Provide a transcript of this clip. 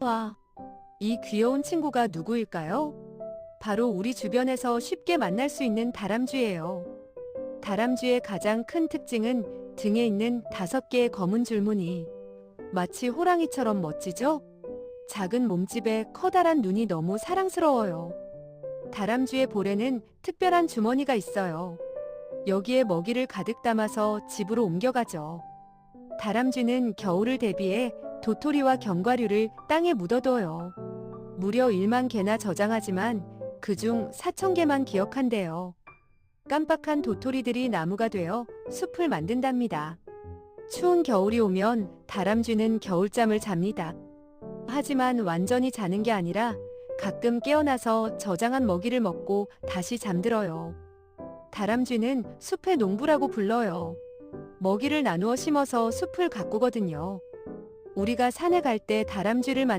와, 이 귀여운 친구가 누구일까요? 바로 우리 주변에서 쉽게 만날 수 있는 다람쥐예요. 다람쥐의 가장 큰 특징은 등에 있는 다섯 개의 검은 줄무늬. 마치 호랑이처럼 멋지죠? 작은 몸집에 커다란 눈이 너무 사랑스러워요. 다람쥐의 볼에는 특별한 주머니가 있어요. 여기에 먹이를 가득 담아서 집으로 옮겨가죠. 다람쥐는 겨울을 대비해 도토리와 견과류를 땅에 묻어둬요. 무려 1만 개나 저장하지만 그중 4천 개만 기억한대요. 깜빡한 도토리들이 나무가 되어 숲을 만든답니다. 추운 겨울이 오면 다람쥐는 겨울잠을 잡니다. 하지만 완전히 자는 게 아니라 가끔 깨어나서 저장한 먹이를 먹고 다시 잠들어요. 다람쥐는 숲의 농부라고 불러요. 먹이를 나누어 심어서 숲을 가꾸거든요. 우리가 산에 갈 때 다람쥐를 만